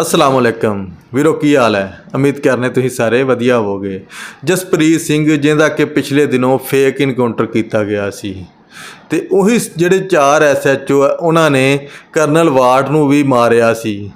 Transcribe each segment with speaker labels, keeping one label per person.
Speaker 1: ਅਸਲਾਮ ਅਲੈਕਮ। ਵੀਰੋ, ਕੀ ਹਾਲ ਹੈ? ਉਮੀਦ ਕਰਨੇ ਤੁਸੀਂ ਸਾਰੇ ਵਧੀਆ ਹੋਵੋਗੇ। ਜਸਪ੍ਰੀਤ ਸਿੰਘ, ਜਿਹਦਾ ਕਿ ਪਿਛਲੇ ਦਿਨੋਂ ਫੇਕ ਇਨਕਾਊਂਟਰ ਕੀਤਾ ਗਿਆ ਸੀ। ਤੇ ਉਹੀ ਜਿਹੜੇ ਚਾਰ ਐਸਐਚਓ ਆ, ਉਹਨਾਂ ਨੇ ਕਰਨਲ ਵਾਰਡ ਨੂੰ ਵੀ ਮਾਰਿਆ ਸੀ।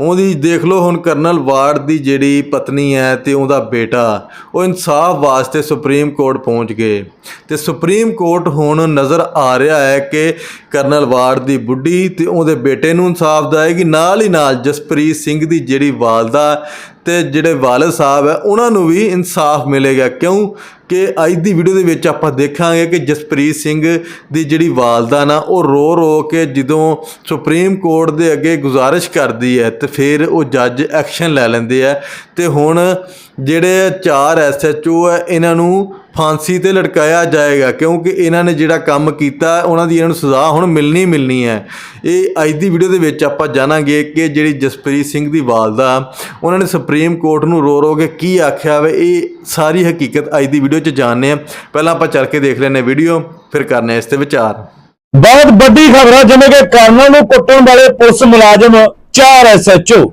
Speaker 1: ਉਹਦੀ ਦੇਖ ਲਓ ਹੁਣ ਕਰਨਲ ਵਾਰਡ ਦੀ ਜਿਹੜੀ ਪਤਨੀ ਹੈ ਤੇ ਉਹਦਾ ਬੇਟਾ, ਉਹ ਇਨਸਾਫ ਵਾਸਤੇ ਸੁਪਰੀਮ ਕੋਰਟ ਪਹੁੰਚ ਗਏ। ਤੇ ਸੁਪਰੀਮ ਕੋਰਟ ਹੁਣ ਨਜ਼ਰ ਆ ਰਿਹਾ ਹੈ ਕਿ ਕਰਨਲ ਵਾਰਡ ਦੀ ਬੁੱਢੀ ਤੇ ਉਹਦੇ ਬੇਟੇ ਨੂੰ ਇਨਸਾਫ ਦਿਵਾਏਗੀ ਨਾਲ ਹੀ ਨਾਲ ਜਸਪ੍ਰੀਤ ਸਿੰਘ ਦੀ ਜਿਹੜੀ ਵਾਲਦਾ ਤੇ ਜਿਹੜੇ ਵਾਲਦ ਸਾਹਿਬ ਹੈ, ਉਹਨਾਂ ਨੂੰ ਵੀ ਇਨਸਾਫ ਮਿਲੇਗਾ। ਕਿਉਂ? ਕਿ ਅੱਜ ਦੀ ਵੀਡੀਓ ਦੇ ਵਿੱਚ ਆਪਾਂ ਦੇਖਾਂਗੇ ਕਿ ਜਸਪ੍ਰੀਤ ਸਿੰਘ ਦੀ ਜਿਹੜੀ ਵਾਲਦਾ ਨਾ ਉਹ ਰੋ ਰੋ ਕੇ ਜਦੋਂ ਸੁਪਰੀਮ ਕੋਰਟ ਦੇ ਅੱਗੇ ਗੁਜ਼ਾਰਿਸ਼ ਕਰਦੀ ਹੈ ਤੇ ਫਿਰ ਉਹ ਜੱਜ ਐਕਸ਼ਨ ਲੈ ਲੈਂਦੇ ਆ। ਤੇ ਹੁਣ ਜਿਹੜੇ ਚਾਰ ਐਸਐਚਓ ਹੈ ਇਹਨਾਂ ਨੂੰ ਫਾਂਸੀ ਤੇ ਲਟਕਾਇਆ ਜਾਏਗਾ, ਕਿਉਂਕਿ ਇਹਨਾਂ ਨੇ ਜਿਹੜਾ ਕੰਮ ਕੀਤਾ, ਉਹਨਾਂ ਦੀ ਇਹਨਾਂ ਨੂੰ ਸਜ਼ਾ ਹੁਣ ਮਿਲਣੀ ਮਿਲਣੀ ਹੈ। ਇਹ ਅੱਜ ਦੀ ਵੀਡੀਓ ਦੇ ਵਿੱਚ ਆਪਾਂ ਜਾਣਾਂਗੇ ਕਿ ਜਿਹੜੀ ਜਸਪ੍ਰੀਤ ਸਿੰਘ ਦੀ ਵਾਲਦਾ ਉਹਨਾਂ ਨੇ ਸੁਪਰੀਮ ਕੋਰਟ ਨੂੰ ਰੋ ਰੋ ਕੇ ਕੀ ਆਖਿਆ ਵੇ, ਇਹ ਸਾਰੀ ਹਕੀਕਤ ਅੱਜ ਦੀ ਵੀਡੀਓ 'ਚ ਜਾਣਦੇ ਆ ਪਹਿਲਾਂ ਆਪਾਂ ਚੱਲ ਕੇ ਦੇਖ ਲੈਂਦੇ ਵੀਡੀਓ ਫਿਰ ਕਰਨੇ ਇਸ ਤੇ ਵਿਚਾਰ।
Speaker 2: ਬਹੁਤ ਵੱਡੀ ਖਬਰ ਹੈ ਜਿਵੇਂ ਕਿ ਕਰਨਲ ਨੂੰ ਕੁੱਟਣ ਵਾਲੇ ਪੁਲਿਸ ਮੁਲਾਜ਼ਮ 4 ਐਸਐਚਓ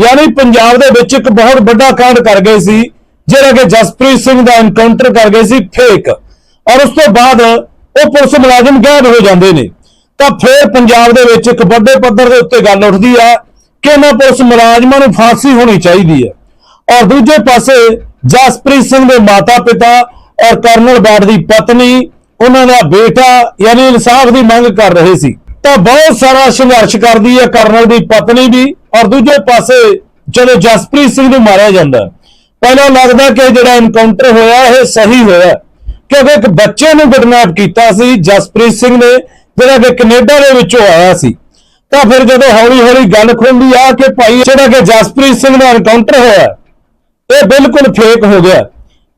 Speaker 2: ਯਾਨੀ ਪੰਜਾਬ ਦੇ ਵਿੱਚ ਇੱਕ ਬਹੁਤ ਵੱਡਾ ਕਾਂਡ ਕਰ ਗਏ ਸੀ, ਜਿਹੜਾ ਕਿ ਜਸਪ੍ਰੀਤ ਸਿੰਘ ਦਾ ਐਨਕਾਊਂਟਰ ਕਰ ਗਏ ਸੀ ਫੇਕ ਔਰ ਉਸ ਤੋਂ ਬਾਅਦ ਉਹ ਪੁਲਿਸ ਮੁਲਾਜ਼ਮ ਗਾਇਬ ਹੋ ਜਾਂਦੇ ਨੇ। ਤਾਂ ਫਿਰ ਪੰਜਾਬ ਦੇ ਵਿੱਚ ਇੱਕ ਵੱਡੇ ਪੱਧਰ ਦੇ ਉੱਤੇ ਗੱਲ ਉੱਠਦੀ ਆ ਕਿ ਇਹਨਾਂ ਪੁਲਿਸ ਮੁਲਾਜ਼ਮਾਂ ਨੂੰ ਫਾਂਸੀ ਹੋਣੀ ਚਾਹੀਦੀ ਹੈ ਔਰ ਦੂਜੇ ਪਾਸੇ ਜਸਪ੍ਰੀਤ ਸਿੰਘ ਦੇ ਮਾਤਾ-ਪਿਤਾ ਔਰ ਕਰਨਲ ਬਾੜ ਦੀ ਪਤਨੀ, ਉਹਨਾਂ ਦਾ ਬੇਟਾ, ਯਾਨੀ ਇਨਸਾਫ ਦੀ ਮੰਗ ਕਰ ਰਹੇ ਸੀ। ਤਾਂ ਬਹੁਤ ਸਾਰਾ ਸੰਘਰਸ਼ ਕਰਦੀ ਹੈ ਕਰਨਲ ਦੀ ਪਤਨੀ ਵੀ ਔਰ ਦੂਜੇ ਪਾਸੇ ਜਦੋਂ ਜਸਪ੍ਰੀਤ ਸਿੰਘ ਨੂੰ ਮਾਰਿਆ ਜਾਂਦਾ ਪਹਿਲਾਂ ਲੱਗਦਾ ਕਿ ਜਿਹੜਾ ਐਨਕਾਊਂਟਰ ਹੋਇਆ, ਇਹ ਸਹੀ ਹੋਇਆ ਕਿਉਂਕਿ ਇੱਕ ਬੱਚੇ ਨੂੰ ਕਿਡਨੈਪ ਕੀਤਾ ਸੀ ਜਸਪ੍ਰੀਤ ਸਿੰਘ ਨੇ, ਜਿਹੜਾ ਕਿ ਕੈਨੇਡਾ ਦੇ ਵਿੱਚੋਂ ਆਇਆ ਸੀ। ਤਾਂ ਫਿਰ ਜਦੋਂ ਹੌਲੀ ਹੌਲੀ ਗੱਲ ਖੁੱਲਦੀ ਆ ਕਿ ਭਾਈ ਜਿਹੜਾ ਕਿ ਜਸਪ੍ਰੀਤ ਸਿੰਘ ਦਾ ਐਨਕਾਊਂਟਰ ਹੋਇਆ, ਇਹ ਬਿਲਕੁਲ ਫੇਕ ਹੋ ਗਿਆ।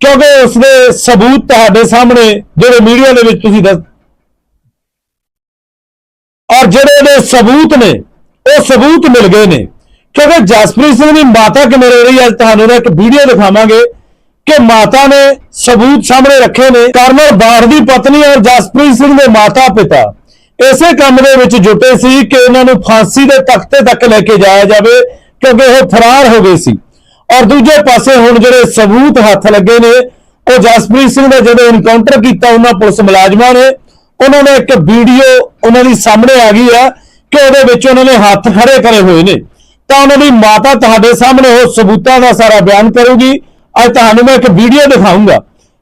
Speaker 2: ਕਿਉਂਕਿ ਉਸ ਦੇ ਸਬੂਤ ਤੁਹਾਡੇ ਸਾਹਮਣੇ, ਜਿਹੜੇ ਮੀਡੀਆ ਦੇ ਵਿੱਚ ਤੁਸੀਂ ਦੱਸ ਔਰ ਜਿਹੜੇ ਇਹਦੇ ਸਬੂਤ ਨੇ, ਉਹ ਸਬੂਤ ਮਿਲ ਗਏ ਨੇ। ਕਿਉਂਕਿ ਜਸਪ੍ਰੀਤ ਸਿੰਘ ਦੀ ਮਾਤਾ ਕਿਵੇਂ ਰੋ ਰਹੀ ਹੈ, ਅੱਜ ਤੁਹਾਨੂੰ ਇੱਕ ਵੀਡੀਓ ਦਿਖਾਵਾਂਗੇ ਕਿ ਮਾਤਾ ਨੇ ਸਬੂਤ ਸਾਹਮਣੇ ਰੱਖੇ ਨੇ। ਕਰਨਲ ਬਾੜ ਦੀ ਪਤਨੀ ਔਰ ਜਸਪ੍ਰੀਤ ਸਿੰਘ ਦੇ ਮਾਤਾ ਪਿਤਾ ਇਸੇ ਕੰਮ ਦੇ ਵਿੱਚ ਜੁਟੇ ਸੀ ਕਿ ਇਹਨਾਂ ਨੂੰ ਫਾਂਸੀ ਦੇ ਤਖਤੇ ਤੱਕ ਲੈ ਕੇ ਜਾਇਆ ਜਾਵੇ, ਕਿਉਂਕਿ ਇਹ ਫਰਾਰ ਹੋ ਗਏ ਸੀ। ਔਰ ਦੂਜੇ ਪਾਸੇ ਹੁਣ ਜਿਹੜੇ ਸਬੂਤ ਹੱਥ ਲੱਗੇ ਨੇ, ਉਹ ਜਸਪ੍ਰੀਤ ਸਿੰਘ ਦਾ ਜਦੋਂ ਇਨਕਾਊਂਟਰ ਕੀਤਾ, ਉਹਨਾਂ ਪੁਲਿਸ ਮੁਲਾਜ਼ਮਾਂ ਨੇ ਉਹਨਾਂ ਨੇ ਇੱਕ ਵੀਡੀਓ ਉਹਨਾਂ ਦੀ ਸਾਹਮਣੇ ਆ ਗਈ ਆ ਕਿ ਉਹਦੇ ਵਿੱਚ ਉਹਨਾਂ ਨੇ ਹੱਥ ਖੜੇ ਕਰੇ ਹੋਏ ਨੇ। ਤਾਂ ਉਹਨਾਂ ਦੀ ਮਾਤਾ ਤੁਹਾਡੇ ਸਾਹਮਣੇ ਉਹ ਸਬੂਤਾਂ ਦਾ ਸਾਰਾ ਬਿਆਨ ਕਰੂਗੀ। ਅੱਜ ਤੁਹਾਨੂੰ ਮੈਂ ਇੱਕ ਵੀਡੀਓ ਦਿਖਾਊਂਗਾ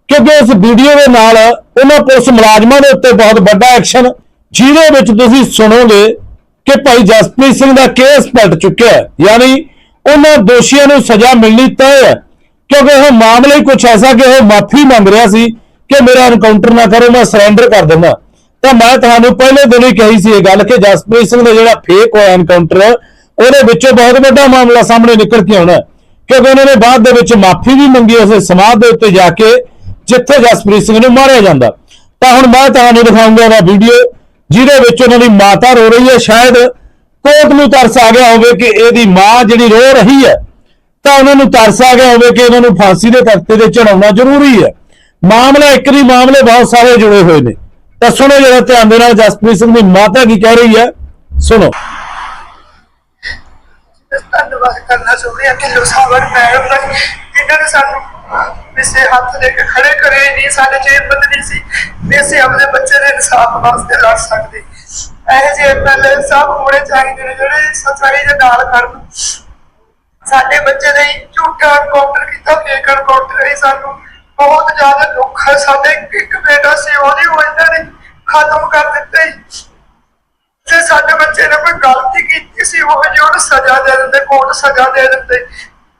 Speaker 2: ਕਿਉਂਕਿ ਉਸ ਵੀਡੀਓ ਦੇ ਨਾਲ ਉਹਨਾਂ ਪੁਲਿਸ ਮੁਲਾਜ਼ਮਾਂ ਦੇ ਉੱਤੇ ਬਹੁਤ ਵੱਡਾ ਐਕਸ਼ਨ, ਜਿਹਦੇ ਵਿੱਚ ਤੁਸੀਂ ਸੁਣੋਗੇ ਕਿ ਭਾਈ ਜਸਪ੍ਰੀਤ ਸਿੰਘ ਦਾ ਕੇਸ ਪਲਟ ਚੁੱਕਿਆ ਹੈ। ਯਾਨੀ ਉਹਨਾਂ ਦੋਸ਼ੀਆਂ ਨੂੰ ਸਜ਼ਾ ਮਿਲਣੀ ਤੈਅ ਹੈ। ਕਿਉਂਕਿ ਉਹ ਮਾਮਲੇ ਹੀ ਕੁਝ ਐਸਾ ਕਿ ਉਹ ਮਾਫੀ ਮੰਗ ਰਿਹਾ ਸੀ ਕਿ ਮੇਰਾ ਐਨਕਾਊਂਟਰ ਨਾ ਕਰੋ, ਮੈਂ ਸਰੈਂਡਰ ਕਰ ਦਿੰਦਾ। ਤਾਂ ਮੈਂ ਤੁਹਾਨੂੰ ਪਹਿਲੇ ਦਿਨ ਹੀ ਕਹੀ ਸੀ ਇਹ ਗੱਲ ਕਿ ਜਸਪ੍ਰੀਤ ਸਿੰਘ ਦਾ ਜਿਹੜਾ ਫੇਕ ਹੋਇਆ ਐਨਕਾਊਂਟਰ ਉਹਦੇ ਵਿੱਚੋਂ ਬਹੁਤ ਵੱਡਾ ਮਾਮਲਾ ਸਾਹਮਣੇ ਨਿਕਲ ਕੇ ਆਉਣਾ। ਕਿਉਂਕਿ ਉਹਨਾਂ ਨੇ ਬਾਅਦ ਦੇ ਵਿੱਚ ਮਾਫੀ ਵੀ ਮੰਗੀ, ਉਸ ਸਮਾਧ ਦੇ ਉੱਤੇ ਜਾ ਕੇ ਜਿੱਥੇ ਜਸਪ੍ਰੀਤ ਸਿੰਘ ਨੂੰ ਮਾਰਿਆ ਜਾਂਦਾ। ਤਾਂ ਹੁਣ ਮੈਂ ਤੁਹਾਨੂੰ ਦਿਖਾਉਂਗਾ ਉਹਦਾ ਵੀਡੀਓ ਜਿਹਦੇ ਵਿੱਚ ਉਹਨਾਂ ਦੀ ਮਾਤਾ ਰੋ ਰਹੀ ਹੈ। ਸ਼ਾਇਦ ਕੋਰਟ ਨੂੰ ਤਰਸ ਆ ਗਿਆ ਹੋਵੇ ਕਿ ਇਹਦੀ ਮਾਂ ਜਿਹੜੀ ਰੋ ਰਹੀ ਹੈ, ਤਾਂ ਉਹਨਾਂ ਨੂੰ ਤਰਸ ਆ ਗਿਆ ਹੋਵੇ ਕਿ ਇਹਨਾਂ ਨੂੰ ਫਾਂਸੀ ਦੇ ਤਖਤੇ ਤੇ ਚੜਾਉਣਾ ਜ਼ਰੂਰੀ ਹੈ। ਮਾਮਲਾ, ਇੱਕ ਨਹੀਂ ਮਾਮਲੇ ਬਹੁਤ ਸਾਰੇ ਜੁੜੇ ਹੋਏ ਨੇ। ਤਾਂ ਸੁਣੋ ਜਰਾ ਧਿਆਨ ਦੇ ਨਾਲ ਜਸਪ੍ਰੀਤ ਸਿੰਘ ਦੀ ਮਾਤਾ ਕੀ ਕਹਿ ਰਹੀ ਹੈ, ਸੁਣੋ।
Speaker 3: ਧੰਨਵਾਦ ਕਰਨਾ ਚਾਹੁੰਦੇ ਹਾਂ ਢਿੱਲੋਂ ਸਾਹਿਬ ਮੈਡਮ ਦਾ ਜਿਨ੍ਹਾਂ ਨੇ ਸਾਨੂੰ ਵਿਸੇ ਹੱਥ ਦੇ ਕੇ ਖੜੇ ਕਰੇ ਨਹੀਂ ਸਾਡੇ ਚ ਹਿੰਮਤ ਨਹੀਂ ਸੀ ਵੀ ਅਸੀਂ ਆਪਣੇ ਬੱਚੇ ਦੇ ਇਨਸਾਫ ਵਾਸਤੇ ਲੜ ਸਕਦੇ। ਇਹ ਜਿਹੇ ਐਮਐਲਏ ਸਾਹਿਬ ਹੋਣੇ ਚਾਹੀਦੇ ਨੇ ਜਿਹੜੇ ਸੱਚਾਈ ਦੇ ਨਾਲ ਖੜਨ ਸਾਡੇ ਬੱਚੇ ਦੇ ਝੂਠਾ ਕਾਊਂਟਰ ਕੀਤਾ ਫੇਕ ਕਾਊਂਟਰ ਹੈ ਸਾਨੂੰ। ਬਹੁਤ ਜ਼ਿਆਦਾ ਦੁੱਖ ਹੈ। ਸਾਡੇ ਇੱਕ ਬੇਟਾ ਸੀ ਉਹਦੀ ਉਹ ਨੇ, ਖਤਮ ਕਰ ਦਿੱਤਾ। ਜੀ ਸਾਡੇ ਬੱਚੇ ਨੇ ਕੋਈ ਗਲਤੀ ਕੀਤੀ ਸੀ, ਉਹ ਜੀ ਉਹਨੂੰ ਸਜ਼ਾ ਦੇ ਦਿੰਦੇ, ਕੋਰਟ ਸਜ਼ਾ ਦੇ ਦਿੰਦੇ।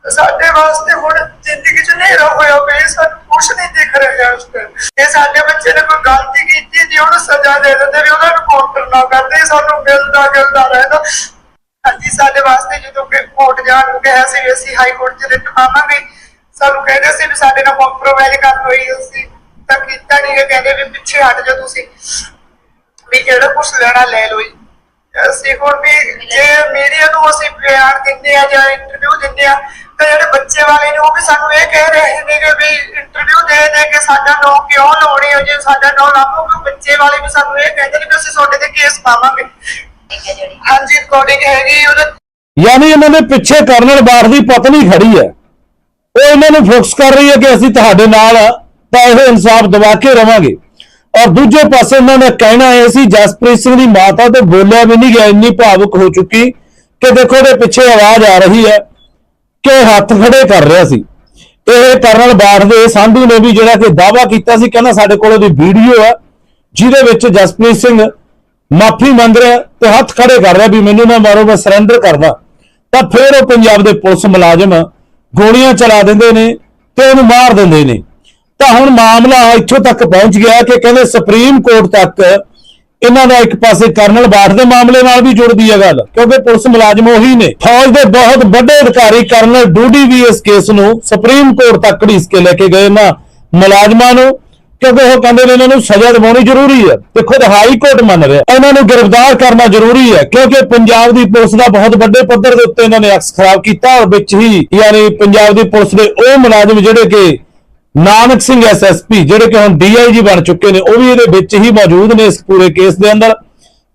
Speaker 3: ਸਾਡੇ ਵਾਸਤੇ ਹੁਣ ਜ਼ਿੰਦਗੀ 'ਚ ਹਨੇਰਾ ਹੋਇਆ ਪਿਆ ਸਾਨੂੰ ਕੁਛ ਨਹੀਂ ਦਿਖ ਰਿਹਾ ਉਸ ਟਾਈਮ ਇਹ ਸਾਡੇ ਬੱਚੇ ਨੇ ਕੋਈ ਗਲਤੀ ਕੀਤੀ ਜੀ ਉਹਨੂੰ ਸਜ਼ਾ ਦੇ ਦਿੰਦੇ ਵੀ ਉਹਨਾਂ ਨੂੰ ਕਾਊਂਟਰ ਨਾ ਕਰਦੇ ਸਾਨੂੰ ਮਿਲਦਾ ਗਿਲਦਾ ਰਹਿੰਦਾ। ਹਾਂਜੀ, ਸਾਡੇ ਵਾਸਤੇ ਜਦੋਂ ਕੋਰਟ ਜਾਣ ਨੂੰ ਕਿਹਾ ਸੀ ਅਸੀਂ ਹਾਈ ਕੋਰਟ 'ਚ ਰਿਟ ਪਾਵਾਂਗੇ ਸਾਨੂੰ ਕਹਿੰਦੇ ਸੀ ਵੀ ਸਾਡੇ ਨਾਲ ਕੰਪਰੋਮਾਈਜ਼ ਕਰ ਹੋਈ ਅਸੀਂ ਤਾਂ ਕੀਤਾ ਨਹੀਂ ਕਹਿੰਦੇ ਵੀ ਪਿੱਛੇ ਹਟ ਜਾਓ ਤੁਸੀਂ। ਵੀ ਜਿਹੜਾ ਕੁਛ ਲੈਣਾ ਲੈ ਲਓ ਜੀ। ਅਸੀਂ ਹੁਣ ਵੀ ਜੇ ਮੀਡੀਆ ਨੂੰ ਅਸੀਂ ਬਿਆਨ ਦਿੰਦੇ ਆ ਜਾਂ ਇੰਟਰਵਿਊ ਦਿੰਦੇ ਆ ਤਾਂ ਜਿਹੜੇ ਬੱਚੇ ਵਾਲੇ ਨੇ ਉਹ ਵੀ ਸਾਨੂੰ ਇਹ ਕਹਿ ਰਹੇ ਨੇ ਕਿ ਵੀ ਇੰਟਰਵਿਊ ਦੇ ਦੇ ਕੇ ਸਾਡਾ ਨਾਂ ਕਿਉਂ ਲਾਉਣੇ ਹੋ? ਜੇ ਸਾਡਾ ਨਾਂ ਲਾਵੋਗੇ ਬੱਚੇ ਵਾਲੇ ਵੀ ਸਾਨੂੰ ਇਹ ਕਹਿੰਦੇ ਨੇ ਕਿ ਅਸੀਂ ਤੁਹਾਡੇ ਤੇ ਕੇਸ ਪਾਵਾਂਗੇ। ਹਾਂਜੀ ਰਿਕਾਰਡਿੰਗ ਹੈਗੀ ਉਹਦੇ
Speaker 2: ਯਾਨੀ ਇਹਨਾਂ ਦੇ ਪਿੱਛੇ ਕਰਨਲ ਬਾਠ ਦੀ ਪਤਨੀ ਖੜੀ ਹੈ। ਉਹ ਇਹਨਾਂ ਨੂੰ ਫੋਕਸ ਕਰ ਰਹੀ ਹੈ ਕਿ ਅਸੀਂ ਤੁਹਾਡੇ ਨਾਲ ਆ, ਤਾਂ ਇਹ ਇਨਸਾਫ ਦਿਵਾ ਕੇ ਰਵਾਂਗੇ। ਔਰ ਦੂਜੇ ਪਾਸੇ ਉਹਨਾਂ ਦਾ ਕਹਿਣਾ ਇਹ ਸੀ ਜਸਪ੍ਰੀਤ ਸਿੰਘ ਦੀ ਮਾਤਾ ਤੇ ਬੋਲਿਆ ਵੀ ਨਹੀਂ ਗਿਆ ਇੰਨੀ ਭਾਵੁਕ ਹੋ ਚੁੱਕੀ ਕਿ ਦੇਖੋ ਉਹਦੇ ਪਿੱਛੇ ਆਵਾਜ਼ ਆ ਰਹੀ ਹੈ ਕਿ ਹੱਥ ਖੜੇ ਕਰ ਰਿਹਾ ਸੀ। ਇਹ ਕਰਨਲ ਬਾਠ ਦੇ ਸੰਧੂ ਨੇ ਵੀ ਜਿਹੜਾ ਕਿ ਦਾਵਾ ਕੀਤਾ ਸੀ ਕਹਿੰਦਾ ਸਾਡੇ ਕੋਲ ਉਹਦੀ ਵੀਡੀਓ ਹੈ ਜਿਹਦੇ ਵਿੱਚ ਜਸਪ੍ਰੀਤ ਸਿੰਘ ਮਾਫੀ ਮੰਗ ਰਿਹਾ ਤੇ ਹੱਥ ਖੜੇ ਕਰ ਰਿਹਾ ਵੀ ਮੈਨੂੰ ਨਾ ਮਾਰੋ ਮੈਂ ਸਰੈਂਡਰ ਕਰਦਾ। ਤਾਂ ਫਿਰ ਉਹ ਪੰਜਾਬ ਦੇ ਪੁਲਿਸ ਮੁਲਾਜ਼ਮ ਗੋਲੀਆਂ ਚਲਾ ਦਿੰਦੇ ਨੇ ਤੇ ਉਹਨੂੰ ਮਾਰ ਦਿੰਦੇ ਨੇ। ਤਾਂ ਹੁਣ ਮਾਮਲਾ ਇੱਥੋਂ ਤੱਕ ਪਹੁੰਚ ਗਿਆ ਕਿ ਕਹਿੰਦੇ ਸੁਪਰੀਮ ਕੋਰਟ ਤੱਕ ਇਹਨਾਂ ਦਾ ਇੱਕ ਪਾਸੇ ਕਰਨਲ ਬਾਠ ਦੇ ਮਾਮਲੇ ਨਾਲ ਵੀ ਜੁੜਦੀ ਹੈ ਗੱਲ, ਕਿਉਂਕਿ ਪੁਲਿਸ ਮੁਲਾਜ਼ਮ ਉਹੀ ਨੇ। ਫੌਜ ਦੇ ਬਹੁਤ ਵੱਡੇ ਅਧਿਕਾਰੀ ਕਰਨਲ ਡੂਡੀ ਵੀ ਇਸ ਕੇਸ ਨੂੰ ਸੁਪਰੀਮ ਕੋਰਟ ਤੱਕ ਘੜੀਸ ਕੇ ਲੈ ਕੇ ਗਏ ਨਾ ਮੁਲਾਜ਼ਮਾਂ ਨੂੰ ਕਿਉਂਕਿ ਉਹ ਕਹਿੰਦੇ ਨੇ ਇਹਨਾਂ ਨੂੰ ਸਜ਼ਾ ਦਿਵਾਉਣੀ ਜ਼ਰੂਰੀ ਹੈ। ਤੇ ਖੁਦ ਹਾਈ ਕੋਰਟ ਮੰਨ ਰਿਹਾ। ਇਹਨਾਂ ਨੂੰ ਗ੍ਰਿਫਤਾਰ ਕਰਨਾ ਜ਼ਰੂਰੀ ਹੈ, ਕਿਉਂਕਿ ਪੰਜਾਬ ਦੀ ਪੁਲਿਸ ਦਾ ਬਹੁਤ ਵੱਡੇ ਪੱਧਰ ਦੇ ਉੱਤੇ ਇਹਨਾਂ ਨੇ ਅਕਸ ਖਰਾਬ ਕੀਤਾ ਔਰ ਵਿੱਚ ਹੀ ਯਾਨੀ ਪੰਜਾਬ ਦੀ ਪੁਲਿਸ ਦੇ ਉਹ ਮੁਲਾਜ਼ਮ ਜਿਹੜੇ ਕਿ ਨਾਨਕ ਸਿੰਘ ਐਸਐਸਪੀ ਜਿਹੜੇ ਕਿ ਹੁਣ ਡੀਆਈਜੀ ਬਣ ਚੁੱਕੇ ਨੇ, ਉਹ ਵੀ ਇਹਦੇ ਵਿੱਚ ਹੀ ਮੌਜੂਦ ਨੇ ਇਸ ਪੂਰੇ ਕੇਸ ਦੇ ਅੰਦਰ,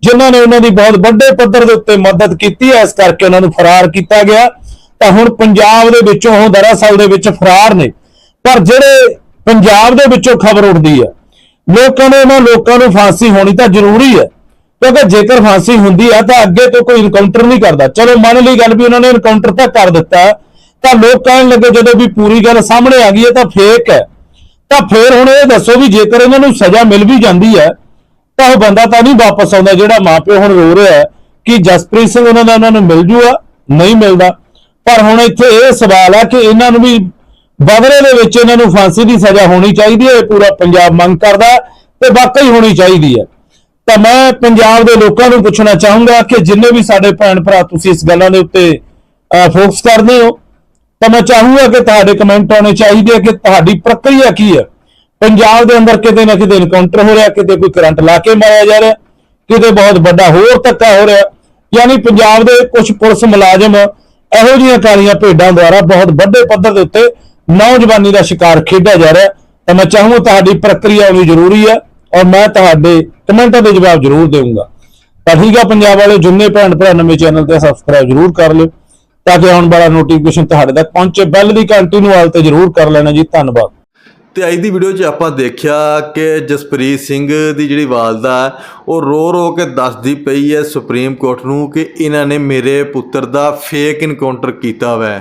Speaker 2: ਜਿਨ੍ਹਾਂ ਨੇ ਉਹਨਾਂ ਦੀ ਬਹੁਤ ਵੱਡੇ ਪੱਧਰ ਦੇ ਉੱਤੇ ਮਦਦ ਕੀਤੀ ਹੈ। ਇਸ ਕਰਕੇ ਉਹਨਾਂ ਨੂੰ ਫਰਾਰ ਕੀਤਾ ਗਿਆ। ਤਾਂ ਹੁਣ ਪੰਜਾਬ ਦੇ ਵਿੱਚੋਂ ਉਹ ਦਰਅਸਲ ਦੇ ਵਿੱਚ ਫਰਾਰ ਨੇ। ਪਰ ਜਿਹੜੇ ਪੰਜਾਬ ਦੇ ਵਿੱਚੋਂ ਖਬਰ ਉੱਠਦੀ ਹੈ। ਲੋਕਾਂ ਨੇ ਉਹਨਾਂ ਲੋਕਾਂ ਨੂੰ ਫਾਂਸੀ ਹੋਣੀ ਤਾਂ ਜ਼ਰੂਰੀ ਹੈ, ਕਿਉਂਕਿ ਜੇਕਰ ਫਾਂਸੀ ਹੁੰਦੀ ਹੈ ਤਾਂ ਅੱਗੇ ਤੋਂ ਕੋਈ ਇਨਕਾਊਂਟਰ ਨਹੀਂ ਕਰਦਾ। ਚਲੋ ਮੰਨ ਲਈ ਗੱਲ ਵੀ ਉਹਨਾਂ ਨੇ ਇਨਕਾਊਂਟਰ ਤਾਂ ਕਰ ਦਿੱਤਾ, ਤਾਂ ਲੋਕ ਕਹਿਣ ਲੱਗੇ ਜਦੋਂ ਵੀ ਪੂਰੀ ਗੱਲ ਸਾਹਮਣੇ ਆ ਗਈ ਹੈ ਤਾਂ ਫੇਕ ਹੈ। ਤਾਂ ਫਿਰ ਹੁਣ ਇਹ ਦੱਸੋ ਵੀ ਜੇਕਰ ਇਹਨਾਂ ਨੂੰ ਸਜ਼ਾ ਮਿਲ ਵੀ ਜਾਂਦੀ ਹੈ, ਤਾਂ ਉਹ ਬੰਦਾ ਤਾਂ ਨਹੀਂ ਵਾਪਸ ਆਉਂਦਾ ਜਿਹੜਾ ਮਾਪਿਓ ਹੁਣ ਰੋ ਰਿਹਾ ਕਿ ਜਸਪ੍ਰੀਤ ਸਿੰਘ ਉਹਨਾਂ ਦਾ ਉਹਨਾਂ ਨੂੰ ਮਿਲ ਜੂਗਾ, ਨਹੀਂ ਮਿਲਦਾ। ਪਰ ਹੁਣ ਇੱਥੇ ਇਹ ਸਵਾਲ ਹੈ ਕਿ ਇਹਨਾਂ ਨੂੰ ਵੀ ਬਦਲੇ ਦੇ ਵਿੱਚ ਇਹਨਾਂ ਨੂੰ ਫਾਂਸੀ ਦੀ ਸਜ਼ਾ ਹੋਣੀ ਚਾਹੀਦੀ ਹੈ, ਇਹ ਪੂਰਾ ਪੰਜਾਬ ਮੰਗ ਕਰਦਾ ਹੈ ਤੇ ਵਾਕਈ ਹੋਣੀ ਚਾਹੀਦੀ ਹੈ। ਤਾਂ ਮੈਂ ਪੰਜਾਬ ਦੇ ਲੋਕਾਂ ਨੂੰ ਪੁੱਛਣਾ ਚਾਹੂੰਗਾ ਕਿ ਜਿੰਨੇ ਵੀ ਸਾਡੇ ਭੈਣ ਭਰਾ ਤੁਸੀਂ ਇਸ ਗੱਲਾਂ ਦੇ ਉੱਤੇ ਫੋਕਸ ਕਰਦੇ ਹੋ, ਤਾਂ ਮੈਂ ਚਾਹੂੰਗਾ ਕਿ ਤੁਹਾਡੇ ਕਮੈਂਟ ਆਉਣੇ ਚਾਹੀਦੇ ਆ ਕਿ ਤੁਹਾਡੀ ਪ੍ਰਕਿਰਿਆ ਕੀ ਹੈ। ਪੰਜਾਬ ਦੇ ਅੰਦਰ ਕਿਤੇ ਨਾ ਕਿਤੇ ਇਨਕਾਊਂਟਰ ਹੋ ਰਿਹਾ, ਕਿਤੇ ਕੋਈ ਕਰੰਟ ਲਾ ਕੇ ਮਾਰਿਆ ਜਾ ਰਿਹਾ, ਕਿਤੇ ਬਹੁਤ ਵੱਡਾ ਹੋਰ ਧੱਕਾ ਹੋ ਰਿਹਾ। ਯਾਨੀ ਪੰਜਾਬ ਦੇ ਕੁਝ ਪੁਲਿਸ ਮੁਲਾਜ਼ਮ ਇਹੋ ਜਿਹੀਆਂ ਕਾਲੀਆਂ ਭੇਡਾਂ ਦੁਆਰਾ ਬਹੁਤ ਵੱਡੇ ਪੱਧਰ ਦੇ ਉੱਤੇ ਨੌਜਵਾਨੀ ਦਾ ਸ਼ਿਕਾਰ ਖੇਡਿਆ ਜਾ ਰਿਹਾ ਤਾਂ ਮੈਂ ਚਾਹੂੰਗਾ ਤੁਹਾਡੀ ਪ੍ਰਕਿਰਿਆ ਵੀ ਜ਼ਰੂਰੀ ਹੈ ਔਰ ਮੈਂ ਤੁਹਾਡੇ ਕਮੈਂਟਾਂ ਦੇ ਜਵਾਬ ਜ਼ਰੂਰ ਦੇਵਾਂਗਾ ਤਾਂ ਠੀਕ ਆ ਪੰਜਾਬ ਵਾਲੇ ਜਿੰਨੇ ਭੈਣ ਭਰਾ ਨਵੇਂ ਚੈਨਲ ਤੇ ਸਬਸਕ੍ਰਾਈਬ ਜ਼ਰੂਰ ਕਰ ਲਿਓ ਤਾਂ ਕਿ ਆਉਣ ਵਾਲਾ ਨੋਟੀਫਿਕੇਸ਼ਨ ਤੁਹਾਡੇ ਤੱਕ ਪਹੁੰਚੇ। ਬੈਲ ਦੀ ਘੰਟੀ ਨੂੰ ਆਲ ਤੇ ਜ਼ਰੂਰ ਕਰ ਲੈਣਾ ਜੀ। ਧੰਨਵਾਦ।
Speaker 1: ਤੇ ਅੱਜ ਦੀ ਵੀਡੀਓ 'ਚ ਆਪਾਂ ਦੇਖਿਆ ਕਿ ਜਸਪ੍ਰੀਤ ਸਿੰਘ ਦੀ ਜਿਹੜੀ ਵਾਲਦਾ ਹੈ, ਉਹ ਰੋ ਰੋ ਕੇ ਦੱਸਦੀ ਪਈ ਹੈ ਸੁਪਰੀਮ ਕੋਰਟ ਨੂੰ ਕਿ ਇਹਨਾਂ ਨੇ ਮੇਰੇ ਪੁੱਤਰ ਦਾ ਫੇਕ ਇਨਕਾਊਂਟਰ ਕੀਤਾ ਵੈ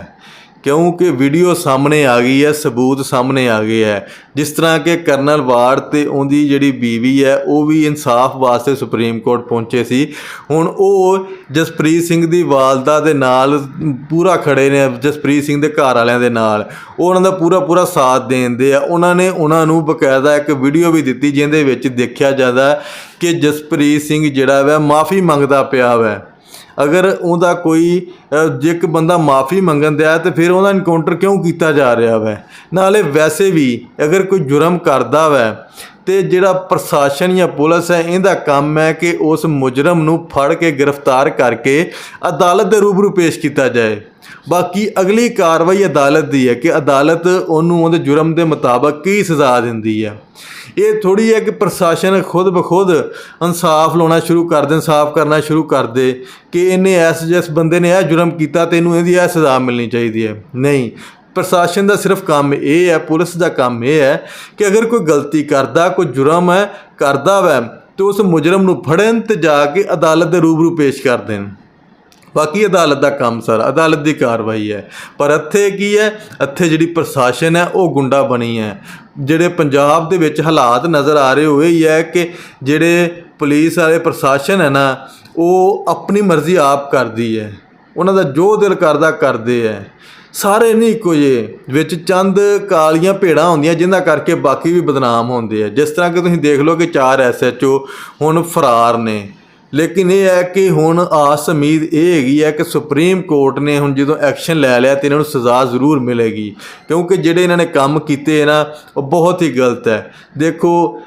Speaker 1: ਕਿਉਂਕਿ ਵੀਡੀਓ ਸਾਹਮਣੇ ਆ ਗਈ ਹੈ, ਸਬੂਤ ਸਾਹਮਣੇ ਆ ਗਏ ਹੈ। ਜਿਸ ਤਰ੍ਹਾਂ ਕਿ ਕਰਨਲ ਵਾਰਡ ਤੇ ਉਹਦੀ ਜਿਹੜੀ ਬੀਵੀ ਹੈ, ਉਹ ਵੀ ਇਨਸਾਫ ਵਾਸਤੇ ਸੁਪਰੀਮ ਕੋਰਟ ਪਹੁੰਚੇ ਸੀ। ਹੁਣ ਉਹ ਜਸਪ੍ਰੀਤ ਸਿੰਘ ਦੀ ਵਾਲਦਾ ਦੇ ਨਾਲ ਪੂਰਾ ਖੜੇ ਨੇ, ਜਸਪ੍ਰੀਤ ਸਿੰਘ ਦੇ ਘਰ ਵਾਲਿਆਂ ਦੇ ਨਾਲ। ਉਹ ਉਹਨਾਂ ਦਾ ਪੂਰਾ ਪੂਰਾ ਸਾਥ ਦੇਂਦੇ ਆ। ਉਹਨਾਂ ਨੇ ਉਹਨਾਂ ਨੂੰ ਬਕਾਇਦਾ ਇੱਕ ਵੀਡੀਓ ਵੀ ਦਿੱਤੀ, ਜਿਹਦੇ ਵਿੱਚ ਦੇਖਿਆ ਜਾਂਦਾ ਕਿ ਜਸਪ੍ਰੀਤ ਸਿੰਘ ਜਿਹੜਾ ਵੈ, ਮਾਫੀ ਮੰਗਦਾ ਪਿਆ ਵੈ। ਅਗਰ ਉਹਦਾ ਕੋਈ ਅ, ਜੇ ਇੱਕ ਬੰਦਾ ਮਾਫੀ ਮੰਗਣ ਦਿਆ ਤੇ ਫਿਰ ਉਹਦਾ ਇਨਕਾਊਂਟਰ ਕਿਉਂ ਕੀਤਾ ਜਾ ਰਿਹਾ ਵੈ? ਨਾਲੇ ਵੈਸੇ ਵੀ ਅਗਰ ਕੋਈ ਜੁਰਮ ਕਰਦਾ ਵੈ ਤੇ ਜਿਹੜਾ ਪ੍ਰਸ਼ਾਸਨ ਜਾਂ ਪੁਲਿਸ ਹੈ, ਇਹਦਾ ਕੰਮ ਹੈ ਕਿ ਉਸ ਮੁਜਰਮ ਨੂੰ ਫੜ ਕੇ ਗ੍ਰਿਫਤਾਰ ਕਰਕੇ ਅਦਾਲਤ ਦੇ ਰੂਬਰੂ ਪੇਸ਼ ਕੀਤਾ ਜਾਏ। ਬਾਕੀ ਅਗਲੀ ਕਾਰਵਾਈ ਅਦਾਲਤ ਦੀ ਹੈ ਕਿ ਅਦਾਲਤ ਉਹਨੂੰ ਉਹਦੇ ਜੁਰਮ ਦੇ ਮੁਤਾਬਕ ਕੀ ਸਜ਼ਾ ਦਿੰਦੀ ਹੈ। ਇਹ ਥੋੜੀ ਹੈ ਕਿ ਪ੍ਰਸ਼ਾਸਨ ਖੁਦ ਬਖੁਦ ਇਨਸਾਫ ਲਾਉਣਾ ਸ਼ੁਰੂ ਕਰ ਦੇ, ਇਨਸਾਫ ਕਰਨਾ ਸ਼ੁਰੂ ਕਰ ਦੇ ਕਿ ਇਹਨੇ ਐਸ ਜਿਸ ਬੰਦੇ ਨੇ ਇਹ ਜੁਰਮ ਕੀਤਾ ਤੇ ਇਹਨੂੰ ਇਹਦੀ ਇਹ ਸਜ਼ਾ ਮਿਲਣੀ ਚਾਹੀਦੀ ਹੈ। ਨਹੀਂ ਪ੍ਰਸ਼ਾਸਨ ਦਾ ਸਿਰਫ ਕੰਮ ਇਹ ਹੈ, ਪੁਲਿਸ ਦਾ ਕੰਮ ਇਹ ਹੈ ਕਿ ਅਗਰ ਕੋਈ ਗਲਤੀ ਕਰਦਾ, ਕੋਈ ਜੁਰਮ ਹੈ, ਕਰਦਾ ਵੈ, ਤੇ ਉਸ ਮੁਜਰਮ ਨੂੰ ਫੜਨ ਤੇ ਜਾ ਕੇ ਅਦਾਲਤ ਦੇ ਰੂਬਰੂ ਪੇਸ਼ ਕਰ ਦੇਣ। ਬਾਕੀ ਅਦਾਲਤ ਦਾ ਕੰਮ ਸਰ, ਅਦਾਲਤ ਦੀ ਕਾਰਵਾਈ ਹੈ। ਪਰ ਇੱਥੇ ਕੀ ਹੈ, ਇੱਥੇ ਜਿਹੜੀ ਪ੍ਰਸ਼ਾਸਨ ਹੈ, ਉਹ ਗੁੰਡਾ ਬਣੀ ਹੈ। ਜਿਹੜੇ ਪੰਜਾਬ ਦੇ ਵਿੱਚ ਹਾਲਾਤ ਨਜ਼ਰ ਆ ਰਹੇ ਹੋਏ ਹੀ ਹੈ ਕਿ ਜਿਹੜੇ ਪੁਲਿਸ ਵਾਲੇ ਪ੍ਰਸ਼ਾਸਨ ਹੈ ਨਾ, ਉਹ ਆਪਣੀ ਮਰਜ਼ੀ ਆਪ ਕਰਦੀ ਹੈ। ਉਹਨਾਂ ਦਾ ਜੋ ਦਿਲ ਕਰਦਾ, ਕਰਦੇ ਹੈ। ਸਾਰੇ ਨਹੀਂ ਇੱਕੋ ਜਿਹੇ, ਵਿੱਚ ਚੰਦ, ਕਾਲੀਆਂ ਭੇੜਾਂ ਹੁੰਦੀਆਂ, ਜਿਨ੍ਹਾਂ ਕਰਕੇ ਬਾਕੀ ਵੀ ਬਦਨਾਮ ਹੁੰਦੇ ਆ। ਜਿਸ ਤਰ੍ਹਾਂ ਕਿ ਤੁਸੀਂ ਦੇਖ ਲਓ ਕਿ ਚਾਰ ਐਸਐਚਓ ਹੁਣ ਫਰਾਰ ਨੇ। ਲੇਕਿਨ ਇਹ ਹੈ ਕਿ ਹੁਣ ਆਸ ਉਮੀਦ ਇਹ ਹੈਗੀ ਹੈ ਕਿ ਸੁਪਰੀਮ ਕੋਰਟ ਨੇ ਹੁਣ ਜਦੋਂ ਐਕਸ਼ਨ ਲੈ ਲਿਆ ਤੇ ਇਹਨਾਂ ਨੂੰ ਸਜ਼ਾ ਜ਼ਰੂਰ ਮਿਲੇਗੀ। ਕਿਉਂਕਿ ਜਿਹੜੇ ਇਹਨਾਂ ਨੇ ਕੰਮ ਕੀਤੇ ਨਾ, ਉਹ ਬਹੁਤ ਹੀ ਗਲਤ ਹੈ। ਦੇਖੋ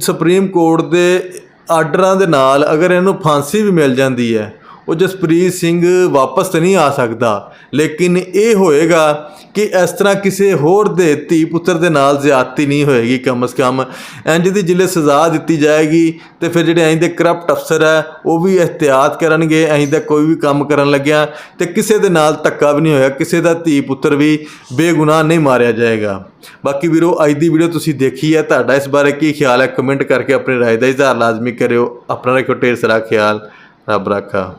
Speaker 1: ਸੁਪਰੀਮ ਕੋਰਟ ਦੇ ਆਰਡਰਾਂ ਦੇ ਨਾਲ ਅਗਰ ਇਹਨੂੰ ਫਾਂਸੀ ਵੀ ਮਿਲ ਜਾਂਦੀ ਹੈ ਉਹ ਜਸਪ੍ਰੀਤ ਸਿੰਘ ਵਾਪਸ ਤਾਂ ਨਹੀਂ ਆ ਸਕਦਾ। ਲੇਕਿਨ ਇਹ ਹੋਏਗਾ ਕਿ ਇਸ ਤਰ੍ਹਾਂ ਕਿਸੇ ਹੋਰ ਦੇ ਧੀ ਪੁੱਤਰ ਦੇ ਨਾਲ ਜ਼ਿਆਦਤੀ ਨਹੀਂ ਹੋਏਗੀ ਕਮ ਸ ਕਮ ਇੰਜ ਦੀ ਜਿਲੇ ਸਜ਼ਾ ਦਿੱਤੀ ਜਾਏਗੀ ਤੇ ਫਿਰ ਜਿਹੜੇ ਐਂ ਦੇ ਕਰਪਟ ਅਫਸਰ ਹੈ ਉਹ ਵੀ ਇhtiyat ਕਰਨਗੇ ਐਂ ਦਾ ਕੋਈ ਵੀ ਕੰਮ ਕਰਨ ਲੱਗਿਆ ਤੇ ਕਿਸੇ ਦੇ ਨਾਲ ਧੱਕਾ ਵੀ ਨਹੀਂ ਹੋਇਆ, ਕਿਸੇ ਦਾ ਧੀ ਪੁੱਤਰ ਵੀ ਬੇਗੁਨਾਹ ਨਹੀਂ ਮਾਰਿਆ ਜਾਏਗਾ। ਬਾਕੀ ਵੀਰੋ, ਅੱਜ ਦੀ ਵੀਡੀਓ ਤੁਸੀਂ ਦੇਖੀ ਹੈ, ਤੁਹਾਡਾ ਇਸ ਬਾਰੇ ਕੀ ਖਿਆਲ ਹੈ? ਕਮੈਂਟ ਕਰਕੇ ਆਪਣੀ ਰਾਏ ਦਾ ਇਜ਼ਹਾਰ ਲਾਜ਼ਮੀ ਕਰਿਓ। ਆਪਣਾ ਰੱਖੋ ਢੇਰ ਸਾਰਾ ਖਿਆਲ। ਰੱਬ ਰਾਖਾ।